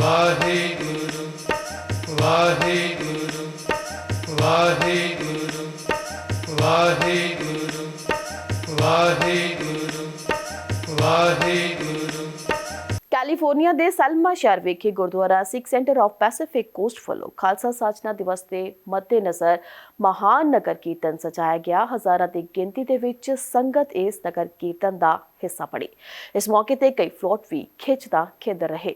Waheguru Waheguru Waheguru Waheguru Waheguru Waheguru. California ਦੇ Selma ਸ਼ਹਿਰ ਵਿਖੇ Gurdwara Sikh Center of Pacific Coast ਵੱਲੋਂ ਖਾਲਸਾ ਸਾਜਨਾ ਦਿਵਸ ਦੇ ਮੱਦੇਨਜ਼ਰ ਮਹਾਨ ਨਗਰ ਕੀਰਤਨ ਸਜਾਇਆ ਗਿਆ। ਹਜ਼ਾਰਾਂ ਦੀ ਗਿਣਤੀ ਦੇ ਵਿੱਚ ਸੰਗਤ ਇਸ ਨਗਰ ਕੀਰਤਨ ਦਾ ਹਿੱਸਾ ਬਣੀ। ਇਸ ਮੌਕੇ ਤੇ ਕਈ ਫਲੋਟ ਵੀ ਖਿੱਚਦਾ ਖਿੱਦਰ ਰਹੇ।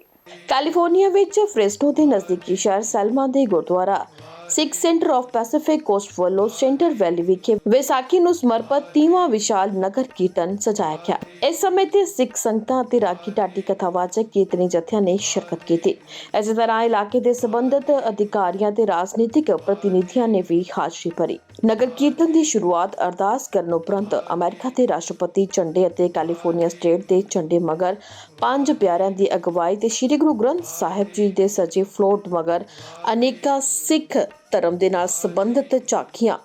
ਕੈਲੀਫੋਰਨੀਆ ਵਿੱਚ ਫ੍ਰੈਸਨੋ ਦੇ ਨਜ਼ਦੀਕੀ ਸ਼ਹਿਰ ਸੈਲਮਾ ਦੇ Gurdwara Sikh Center of Pacific Coast ਵੱਲੋਂ ਸੈਂਟਰ ਵੈਲੀ ਵਿਖੇ ਵਿਸਾਖੀ ਨੂੰ ਸਮਰਪਿਤ ਤੀਵਾਂ ਵਿਸ਼ਾਲ ਨਗਰ ਕੀਰਤਨ ਸਜਾਇਆ ਗਿਆ। ਇਸ ਸਮੇਂ ਤੇ ਸਿੱਖ ਸੰਗਤਾਂ ਅਤੇ ਰਾਗੀ ਢਾਡੀ ਕਥਾਵਾਚਕ ਕੀਰਤਨੀ ਜਥਿਆਂ ਨੇ ਸ਼ਿਰਕਤ ਕੀਤੀ। ਇਸੇ ਤਰ੍ਹਾਂ ਇਲਾਕੇ ਦੇ ਸੰਬੰਧਿਤ ਅਧਿਕਾਰੀਆਂ ਤੇ ਰਾਜਨੀਤਿਕ ਪ੍ਰਤੀਨਿਧੀਆਂ ਨੇ ਵੀ ਹਾਜ਼ਰੀ ਭਰੀ। ਨਗਰ ਕੀਰਤਨ ਦੀ ਸ਼ੁਰੂਆਤ ਅਰਦਾਸ ਕਰਨ ਉਪਰੰਤ ਅਮਰੀਕਾ ਦੇ ਰਾਸ਼ਟਰਪਤੀ ਝੰਡੇ ਅਤੇ ਕੈਲੀਫੋਰਨੀਆ ਸਟੇਟ ਦੇ ਝੰਡੇ ਮਗਰ ਪੰਜ ਪਿਆਰਿਆਂ ਦੀ ਅਗਵਾਈ ਤੇ ਸ੍ਰੀ ਗੁਰੂ ਗ੍ਰੰਥ ਸਾਹਿਬ ਜੀ ਦੇ ਸਜੇ ਫਲੋਟ ਮਗਰ ਅਨੇਕਾਂ ਸਿੱਖ ਧਰਮ ਦੇ ਨਾਲ ਸੰਬੰਧਿਤ ਝਾਕੀਆਂ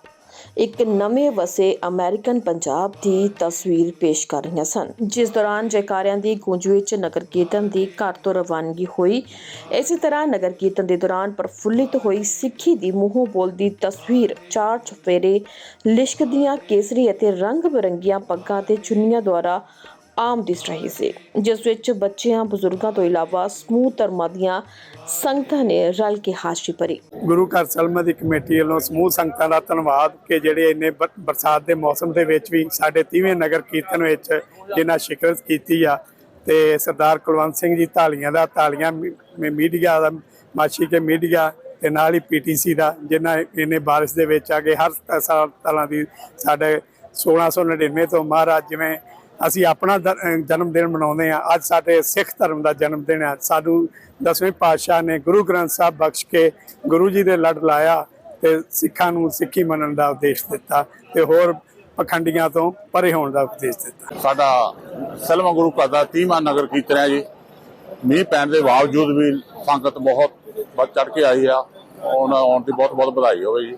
ਇੱਕ ਨਵੇਂ ਵਸੇ ਅਮਰੀਕਨ ਪੰਜਾਬ ਦੀ ਤਸਵੀਰ ਪੇਸ਼ ਕਰ ਰਹੀਆਂ ਸਨ। ਜਿਸ ਦੌਰਾਨ ਜੈਕਾਰਿਆਂ ਦੀ ਗੂੰਜ ਵਿੱਚ ਨਗਰ ਕੀਰਤਨ ਦੀ ਘਰ ਤੋਂ ਰਵਾਨਗੀ ਹੋਈ। ਇਸੇ ਤਰ੍ਹਾਂ ਨਗਰ ਕੀਰਤਨ ਦੇ ਦੌਰਾਨ ਪ੍ਰਫੁੱਲਿਤ ਹੋਈ ਸਿੱਖੀ ਦੀ ਮੂੰਹੋਂ ਬੋਲਦੀ ਤਸਵੀਰ, ਚਾਰ ਚਫੇਰੇ ਲਿਸ਼ਕਦੀਆਂ ਕੇਸਰੀ ਅਤੇ ਰੰਗ ਬਰੰਗੀਆਂ ਪੱਗਾਂ ਤੇ ਚੁੰਨੀਆਂ ਦੁਆਰਾ ਆਮ ਰਹੀ ਸੀ, ਜਿਸ ਵਿੱਚ ਬੱਚਿਆਂ, ਬਜ਼ੁਰਗਾਂ ਤੋਂ ਇਲਾਵਾ ਸਮੂਹ ਧਰਮਾਂ ਦੀਆਂ ਸੰਗਤਾਂ ਨੇ ਰਲ ਕੇ ਹਾਜ਼ਰੀ ਭਰੀ। ਗੁਰੂ ਘਰ ਸਲਮਾ ਦੀ ਕਮੇਟੀ ਵੱਲੋਂ ਸਮੂਹ ਸੰਗਤਾਂ ਦਾ ਧੰਨਵਾਦ ਕਿ ਜਿਹੜੇ ਇੰਨੇ ਬਰਸਾਤ ਦੇ ਮੌਸਮ ਦੇ ਵਿੱਚ ਵੀ ਸਾਡੇ 30ਵੇਂ ਨਗਰ ਕੀਰਤਨ ਵਿੱਚ ਜਿਨ੍ਹਾਂ ਸ਼ਿਕਰਤ ਕੀਤੀ ਆ ਤੇ ਸਰਦਾਰ ਕੁਲਵੰਤ ਸਿੰਘ ਜੀ ਢਾਲੀਆਂ ਦਾ ਢਾਲੀਆਂ ਮੀਡੀਆ ਦਾ ਮਾਛੀ ਕੇ ਮੀਡੀਆ ਤੇ ਨਾਲ ਹੀ ਪੀਟੀਸੀ ਦਾ ਜਿਨ੍ਹਾਂ ਇੰਨੇ ਬਾਰਿਸ਼ ਦੇ ਵਿੱਚ ਆ ਕੇ ਹਰ ਸਾਲ ਤਰ੍ਹਾਂ ਦੀ ਸਾਡੇ 1699 ਤੋਂ ਮਹਾਰਾਜ ਜਿਵੇਂ ਅਸੀਂ ਆਪਣਾ ਜਨਮ ਦਿਨ ਮਨਾਉਂਦੇ ਆ ਅੱਜ ਸਾਡੇ ਸਿੱਖ ਧਰਮ ਦਾ ਜਨਮ ਦਿਨ ਹੈ। ਸਾਨੂੰ ਦਸਵੇਂ ਪਾਤਸ਼ਾਹ ਨੇ ਗੁਰੂ ਗ੍ਰੰਥ ਸਾਹਿਬ ਬਖਸ਼ ਕੇ ਗੁਰੂ ਜੀ ਦੇ ਲੜ ਲਾਇਆ ਤੇ ਸਿੱਖਾਂ ਨੂੰ ਸਿੱਖੀ ਮੰਨਣ ਦਾ ਉਪਦੇਸ਼ ਦਿੱਤਾ ਤੇ ਹੋਰ ਪਖੰਡੀਆਂ ਤੋਂ ਪਰੇ ਹੋਣ ਦਾ ਉਪਦੇਸ਼ ਦਿੱਤਾ। ਸਾਡਾ ਸਲਮਾ ਗੁਰੂ ਘਰ ਦਾ 30ਵਾਂ ਨਗਰ ਕੀਰਤਨ ਹੈ ਜੀ। ਮੀਂਹ ਪੈਣ ਦੇ ਬਾਵਜੂਦ ਵੀ ਸੰਗਤ ਬਹੁਤ ਵੱਧ ਚੜ ਕੇ ਆਈ ਆ। ਉਹਨਾਂ ਆਉਣ ਦੀ ਬਹੁਤ ਬਹੁਤ ਵਧਾਈ ਹੋਵੇ ਜੀ।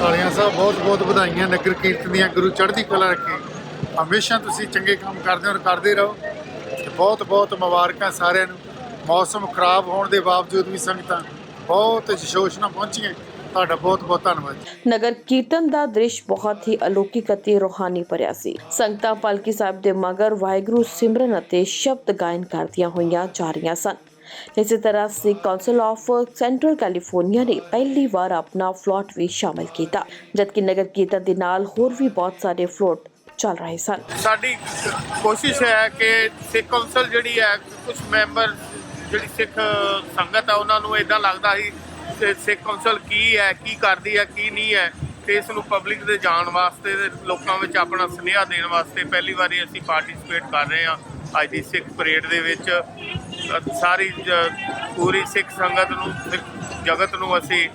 ਕਾਲੀਆਂ ਸਾਹਿਬ ਬਹੁਤ ਬਹੁਤ ਵਧਾਈਆਂ। ਨਗਰ ਕੀਰਤਨ ਦੀਆਂ ਗੁਰੂ ਚੜ੍ਹਦੀ ਕਲਾ ਰੱਖੇ। ਹਮੇਸ਼ਾ ਤੁਸੀਂ ਚੰਗੇ ਕੰਮ ਕਰਦੇ ਹੋ ਔਰ ਕਰਦੇ ਰਹੋ। ਬਹੁਤ ਬਹੁਤ ਮੁਬਾਰਕਾਂ ਸਾਰਿਆਂ ਨੂੰ। ਮੌਸਮ ਖਰਾਬ ਹੋਣ ਦੇ ਬਾਵਜੂਦ ਵੀ ਸੰਗਤਾਂ ਬਹੁਤ ਜਸ਼ੋਸ਼ ਨਾਲ ਪਹੁੰਚੀਆਂ। ਤੁਹਾਡਾ ਬਹੁਤ ਬਹੁਤ ਧੰਨਵਾਦ ਨਗਰ ਕੀਰਤਨ ਦਾ ਦ੍ਰਿਸ਼ ਬਹੁਤ ਹੀ ਅਲੌਕਿਕ ਅਤੇ ਰੋਹਾਨੀ ਭਰਿਆ ਸੀ। ਸੰਗਤਾਂ ਪਲਕੀ ਸਾਹਿਬ ਦੇ ਮਗਰ ਵਾਹਿਗੁਰੂ ਸਿਮਰਨ ਅਤੇ ਸ਼ਬਦ ਗਾਇਨ ਕਰਦੀਆਂ ਹੋਈਆਂ ਜਾ ਰਹੀਆਂ ਸਨ। ਇਸੇ ਤਰ੍ਹਾਂ Sikh Council of Central California ਨੇ ਪਹਿਲੀ ਵਾਰ ਆਪਣਾ ਫਲੋਟ ਵੀ ਸ਼ਾਮਲ ਕੀਤਾ। ਜਦਕਿ ਨਗਰ ਕੀਰਤਨ ਦੇ ਨਾਲ ਹੋਰ ਵੀ ਬਹੁਤ ਸਾਰੇ ਫਲੋਟ ਚੱਲ ਰਹੇ ਸਨ। ਸਾਡੀ ਕੋਸ਼ਿਸ਼ ਹੈ ਕਿ ਸਿੱਖ ਕੌਂਸਲ ਜਿਹੜੀ ਹੈ ਕੁਝ ਮੈਂਬਰ ਜਿਹੜੀ ਸਿੱਖ ਸੰਗਤ ਆ, ਉਹਨਾਂ ਨੂੰ ਇਦਾਂ ਲੱਗਦਾ ਸੀ ਕਿ ਸਿੱਖ ਕੌਂਸਲ ਕੀ ਹੈ, ਕੀ ਕਰਦੀ ਹੈ, ਕੀ ਨਹੀਂ ਹੈ ਤੇ ਇਸ ਨੂੰ ਪਬਲਿਕ ਦੇ ਜਾਣ ਵਾਸਤੇ ਤੇ ਲੋਕਾਂ ਵਿੱਚ ਆਪਣਾ ਸੁਨੇਹਾ ਦੇਣ ਵਾਸਤੇ ਪਹਿਲੀ ਵਾਰੀ ਅਸੀਂ ਪਾਰਟਿਸਿਪੇਟ ਕਰ ਰਹੇ ਹਾਂ ਅੱਜ ਦੀ ਸਿੱਖ ਪਰੇਡ ਦੇ ਵਿੱਚ। ਸਾਰੀ ਪੂਰੀ ਸਿੱਖ ਸੰਗਤ ਨੂੰ, ਸਿੱਖ ਜਗਤ ਨੂੰ ਅਸੀਂ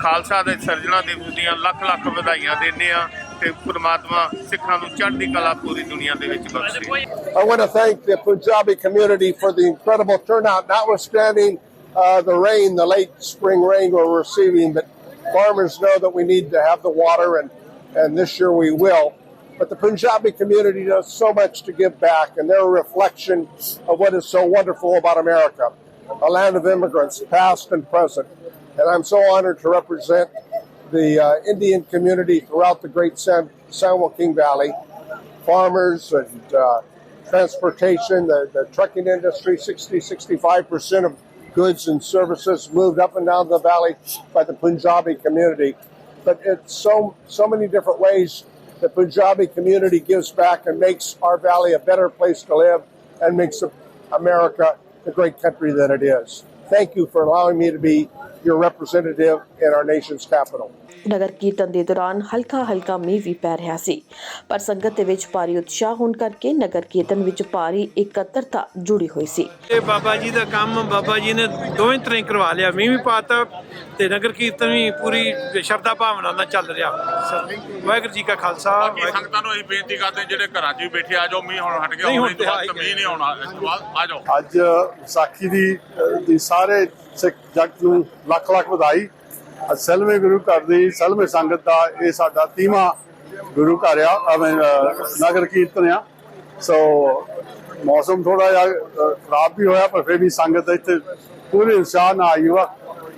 ਖਾਲਸਾ ਦੇ ਸਰਜਣਾ ਦਿਵਸ ਦੀਆਂ ਲੱਖ ਲੱਖ ਵਧਾਈਆਂ ਦਿੰਦੇ ਹਾਂ। ਤੇ ਪ੍ਰਮਾਤਮਾ ਸਿੱਖਾਂ ਨੂੰ ਚੜ੍ਹਦੀ ਕਲਾ ਪੂਰੀ ਦੁਨੀਆ ਦੇ ਵਿੱਚ ਬਖਸ਼ੇ I want to thank the Punjabi community for the incredible turnout, notwithstanding uh, the rain, the late spring rain we're receiving. But farmers know that we need to have the water, and, and this year we will. But the Punjabi community does so much to give back, and they're a reflection of what is so wonderful about America a land of immigrants, past and present. And I'm so honored to represent the uh, Indian community throughout the great San, San Joaquin Valley farmers and uh, transportation, the, the trucking industry, 60, 65% of goods and services moved up and down the valley by the Punjabi community. But it's so, so many different ways the Punjabi community gives back and makes our valley a better place to live and makes America the great country that it is. Thank you for allowing me to be your representative in our nation's capital. ਨਗਰ ਕੀਰਤਨ ਦੇ ਦੌਰਾਨ ਹਲਕਾ ਹਲਕਾ ਮੀਂਹ ਵੀ ਪੈ ਰਿਹਾ ਸੀ। ਪਰ ਸੰਗਤ ਦੇ ਵਿੱਚ ਭਾਰੀ ਉਤਸ਼ਾਹ ਹੋਣ ਕਰਕੇ ਨਗਰ ਕੀਰਤਨ ਵਿੱਚ ਭਾਰੀ ਇਕੱਤਰਤਾ ਜੁੜੀ ਹੋਈ ਸੀ। ਇਹ ਬਾਬਾ ਜੀ ਦਾ ਕੰਮ ਬਾਬਾ ਜੀ ਨੇ ਦੋਵੇਂ ਤਰ੍ਹਾਂ ਹੀ ਕਰਵਾ ਲਿਆ। ਮੀਂਹ ਵੀ ਪਾਤਾ ਤੇ ਨਗਰ ਕੀਰਤਨ ਵੀ ਪੂਰੀ ਸ਼ਰਧਾ ਭਾਵਨਾ ਨਾਲ ਚੱਲ ਰਿਹਾ। ਵਾਹਿਗੁਰੂ ਜੀ ਕਾ ਖਾਲਸਾ ਬਾਕੀ ਸੰਗਤਾਂ ਨੂੰ ਅਸੀਂ ਬੇਨਤੀ ਕਰਦੇ ਹਾਂ, ਜਿਹੜੇ ਘਰਾਂ 'ਚ ਵੀ ਬੈਠੇ ਆ ਜਾਓ ਮੀਂਹ ਹੁਣ ਹਟ ਗਿਆ ਹੁਣ ਇਸ ਤੋਂ ਬਾਅਦ। ਮੀਂਹ ਨਹੀਂ ਆਉਣਾ ਇਸ ਤੋਂ ਬਾਅਦ ਆ ਜਾਓ। ਅੱਜ ਵਿਸਾਖੀ ਦੀ ਸਾਰੇ ਸਿੱਖ ਜਗਤ ਨੂੰ ਲੱਖ ਲੱਖ ਵਧਾਈ। ਸਲਵੇਂ ਗੁਰੂ ਘਰ ਦੀ ਸਲਵੇਂ ਸੰਗਤ ਦਾ ਇਹ ਸਾਡਾ 30ਵਾਂ ਗੁਰੂ ਘਰ ਆ ਨਗਰ ਕੀਰਤਨ ਆ। ਸੋ ਮੌਸਮ ਥੋੜਾ ਜਿਹਾ ਖਰਾਬ ਵੀ ਹੋਇਆ ਪਰ ਫਿਰ ਵੀ ਸੰਗਤ ਇੱਥੇ ਪੂਰੇ ਉਤਸ਼ਾਹ ਨਾਲ ਆਈ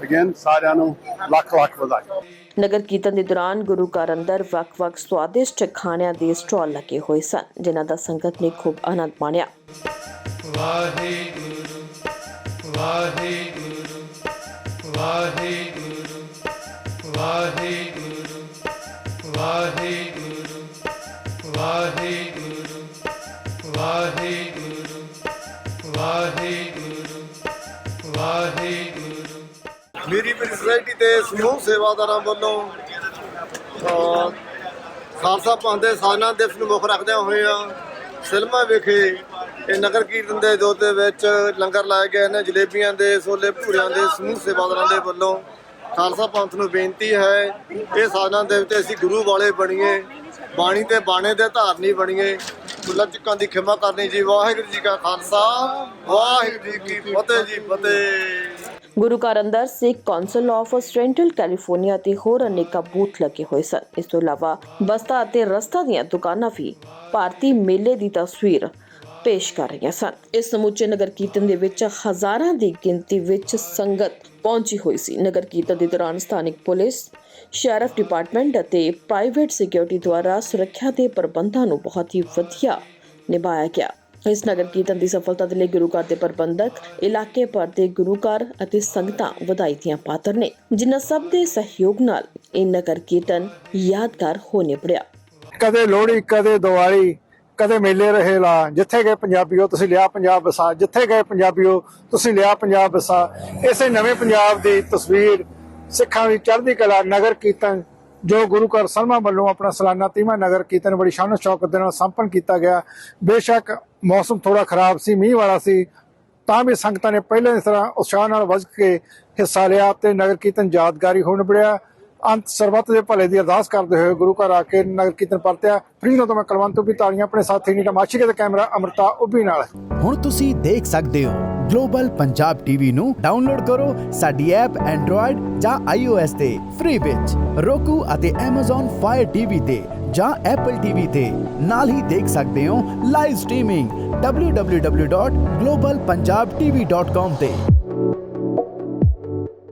ਅਗੇਨ ਸਾਰਿਆਂ ਨੂੰ ਲੱਖ ਲੱਖ ਵਧਾਈ। ਨਗਰ ਕੀਰਤਨ ਦੇ ਦੌਰਾਨ ਗੁਰੂ ਘਰ ਅੰਦਰ ਵੱਖ-ਵੱਖ ਸਵਾਦਿਸ਼ਟ ਖਾਣਿਆਂ ਦੇ ਸਟਾਲ ਲੱਗੇ ਹੋਏ ਸਨ ਜਿਨ੍ਹਾਂ ਦਾ ਸੰਗਤ ਨੇ ਖੂਬ ਆਨੰਦ ਮਾਣਿਆ। ਵਾਹਿਗੁਰੂ ਵਾਹਿਗੁਰੂ ਵਾਹਿਗੁਰੂ। ਵਾਹਿਗੁਰੂ ਵਾਹਿਗੁਰੂ ਵਾਹਿਗੁਰੂ ਵਾਹਿਗੁਰੂ ਵਾਹਿਗੁਰੂ ਵਾਹਿਗੁਰੂ। ਮੇਰੀ ਮੇਰੀ ਸੁਸਾਇਟੀ ਤੇ ਸਮੂਹ ਸੇਵਾਦਾਰਾਂ ਵੱਲੋਂ ਖਾਲਸਾ ਪੰਥ ਦੇ ਸਾਜਨਾ ਦਿਵਸ ਨੂੰ ਮੁੱਖ ਰੱਖਦਿਆਂ ਹੋਇਆਂ ਸਿਲਮਾ ਵਿਖੇ ਇਹ ਨਗਰ ਕੀਰਤਨ ਦੇ ਦੋ ਵਿੱਚ ਲੰਗਰ ਲਾਏ ਗਏ ਨੇ, ਜਲੇਬੀਆਂ ਦੇ ਛੋਲੇ ਭੂਰਿਆਂ ਦੇ ਸਮੂਹ ਸੇਵਾਦਾਰਾਂ ਦੇ ਵੱਲੋਂ। ਖਾਲਸਾ ਪੰਥ ਨੂੰ ਬੇਨਤੀ ਹੈ, ਇਹ ਸਾਜਨਾ ਦਿਵਸ ਅਸੀਂ ਗੁਰੂ ਵਾਲੇ ਬਣੀਏ, ਬਾਣੀ ਤੇ ਬਾਣੇ ਦੇ ਧਾਰਨੀ ਬਣੀਏ। ਭੁੱਲਾਂ ਚੁੱਕਾਂ ਦੀ ਖਿਮਾ ਕਰਨੀ ਜੀ, ਵਾਹਿਗੁਰੂ ਜੀ ਕਾ ਖਾਲਸਾ, ਵਾਹਿਗੁਰੂ ਜੀ ਕੀ ਫਤਿਹ ਜੀ, ਫਤਿਹ। ਗੁਰੂ ਘਰ ਅੰਦਰ Sikh Council of Central California ਤੇ ਹੋਰ ਅਨੇਕਾਂ ਬੂਥ ਲੱਗੇ ਹੋਏ ਸਨ। ਇਸ ਤੋਂ ਇਲਾਵਾ ਬਸਤਾ ਅਤੇ ਰਸਤਾ ਦੀਆਂ ਦੁਕਾਨਾਂ ਵੀ, ਭਾਰਤੀ ਮੇਲੇ ਦੀ ਤਸਵੀਰ ਪੇਸ਼ ਕਰ ਰਹੀਆਂ ਸਨ। ਇਸ ਸਮੁੱਚੇ ਨਗਰ ਕੀਰਤਨ ਦੇ ਵਿੱਚ ਹਜ਼ਾਰਾਂ ਦੀ ਗਿਣਤੀ ਵਿੱਚ ਸੰਗਤ ਪਹੁੰਚੀ ਹੋਈ ਸੀ। ਨਗਰ ਕੀਰਤਨ ਦੇ ਦੌਰਾਨ ਸਥਾਨਕ ਪੁਲਿਸ, ਸ਼ੈਰਿਫ ਡਿਪਾਰਟਮੈਂਟ ਅਤੇ ਪ੍ਰਾਈਵੇਟ ਸਿਕਿਉਰਿਟੀ ਦੁਆਰਾ ਸੁਰੱਖਿਆ ਦੇ ਪ੍ਰਬੰਧਾਂ ਨੂੰ ਬਹੁਤ ਹੀ ਵਧੀਆ ਨਿਭਾਇਆ ਗਿਆ। ਇਸ ਨਗਰ ਕੀਰਤਨ ਦੀ ਸਫਲਤਾ ਦੇ ਲਈ ਗੁਰੂ ਘਰ ਦੇ ਪ੍ਰਬੰਧਕ, ਇਲਾਕੇ ਭਰ ਦੇ ਗੁਰੂ ਘਰ ਅਤੇ ਸੰਗਤਾਂ ਵਧਾਈ ਦੀਆਂ ਪਾਤਰ ਨੇ, ਜਿਨ੍ਹਾਂ ਸਭ ਦੇ ਸਹਿਯੋਗ ਨਾਲ ਇਹ ਨਗਰ ਕੀਰਤਨ ਯਾਦਗਾਰ ਹੋ ਨਿਬੜਿਆ ਕਦੇ ਲੋਹੜੀ, ਕਦੇ ਦੀਵਾਲੀ ਕਦੇ ਮੇਲੇ ਰਹੇ ਲਾ, ਜਿੱਥੇ ਗਏ ਪੰਜਾਬੀਓ, ਤੁਸੀਂ ਲਿਆ ਪੰਜਾਬ ਵਸਾ, ਜਿੱਥੇ ਗਏ ਪੰਜਾਬੀਓ, ਤੁਸੀਂ ਲਿਆ ਪੰਜਾਬ ਵਸਾ। ਇਸੇ ਨਵੇਂ ਪੰਜਾਬ ਦੀ ਤਸਵੀਰ ਸਿੱਖਾਂ ਦੀ ਚੜ੍ਹਦੀ ਕਲਾ, ਨਗਰ ਕੀਰਤਨ, ਜੋ ਗੁਰੂ ਘਰ ਸਲਮਾ ਵੱਲੋਂ ਆਪਣਾ ਸਾਲਾਨਾ ਤੀਵਾਂ ਨਗਰ ਕੀਰਤਨ ਬੜੀ ਸ਼ਾਨ ਸ਼ੌਕਤ ਦੇ ਨਾਲ ਸੰਪੰਨ ਕੀਤਾ ਗਿਆ। ਬੇਸ਼ੱਕ ਮੌਸਮ ਥੋੜਾ ਖਰਾਬ ਸੀ, ਮੀਂਹ ਵਾਲਾ ਸੀ, ਤਾਂ ਵੀ ਸੰਗਤਾਂ ਨੇ ਪਹਿਲਾਂ ਇਸ ਤਰ੍ਹਾਂ ਉਤਸ਼ਾਹ ਨਾਲ ਵੱਜ ਕੇ ਹਿੱਸਾ ਲਿਆ ਤੇ ਨਗਰ ਕੀਰਤਨ ਯਾਦਗਾਰੀ ਹੋਣ ਬੜਿਆ ਅੰਤ ਸਰਬੱਤ ਦੇ ਭਲੇ ਦੀ ਅਰਦਾਸ ਕਰਦੇ ਹੋਏ ਗੁਰੂ ਘਰ ਆ ਕੇ ਨਗਰ ਕੀਰਤਨ ਪਰਤਿਆ। ਫਰੀਦੋ ਤੋਂ ਮੈਂ ਕਲਵੰਤ ਵੀ ਤਾਲੀਆਂ ਆਪਣੇ ਸਾਥੀ ਨੀਟਾ ਮਾਛੀ ਦੇ ਕੈਮਰਾ ਅਮਰਤਾ ਉੱਭੀ ਨਾਲ। ਹੁਣ ਤੁਸੀਂ ਦੇਖ ਸਕਦੇ ਹੋ, ਗਲੋਬਲ ਪੰਜਾਬ ਟੀਵੀ ਨੂੰ ਡਾਊਨਲੋਡ ਕਰੋ ਸਾਡੀ ਐਪ ਐਂਡਰੋਇਡ ਜਾਂ iOS ਤੇ, ਫ੍ਰੀ ਵਿੱਚ। roku ਅਤੇ Amazon Fire TV ਤੇ ਜਾਂ Apple TV ਤੇ ਨਾਲ ਹੀ ਦੇਖ ਸਕਦੇ ਹੋ ਲਾਈਵ ਸਟ੍ਰੀਮਿੰਗ www.globalpunjabtv.com ਤੇ।